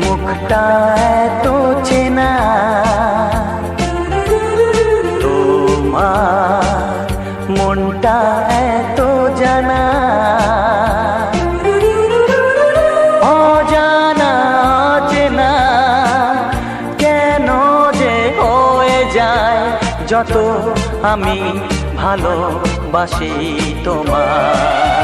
মুখটা এত চেনা। তোমার মনটা এত জানা। অজানা কেন যে যায় যত আমি ভালোবাসি তোমার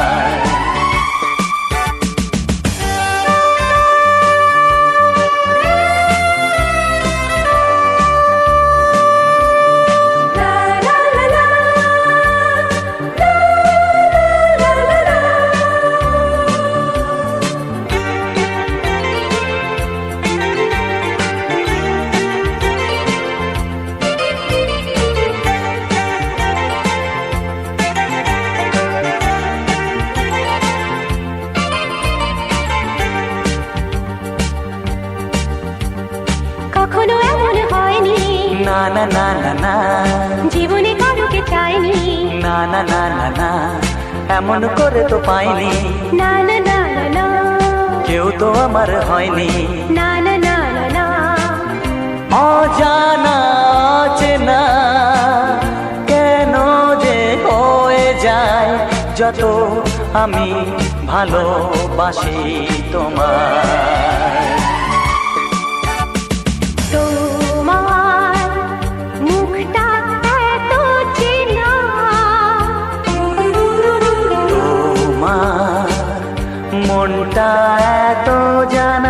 না না না না জীবনে কারোকে চাইনি না না না না না এমন করে তো পাইনি না না না না কেউ তো আমার হয়নি না না না না না অজানা চেনা কেন যে হয়ে যায় যত আমি ভালোবাসি তোমার মনটা এত জানা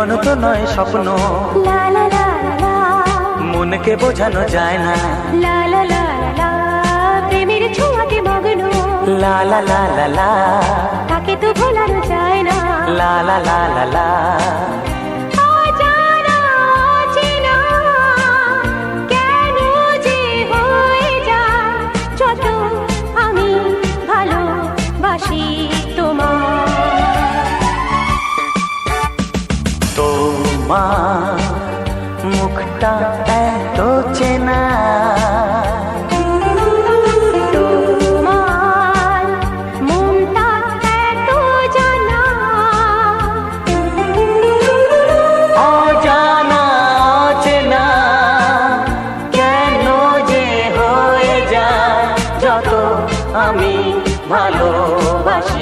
জীবন তো নয় স্বপ্ন লা লা লা লা মনকে বোঝানো যায় না লা লা লা লা লা প্রেমের ছোঁয়াতে মগ্ন লা লা লা লা লা তাকে তো ভোলানো যায় না লা লা লা লা লা 我来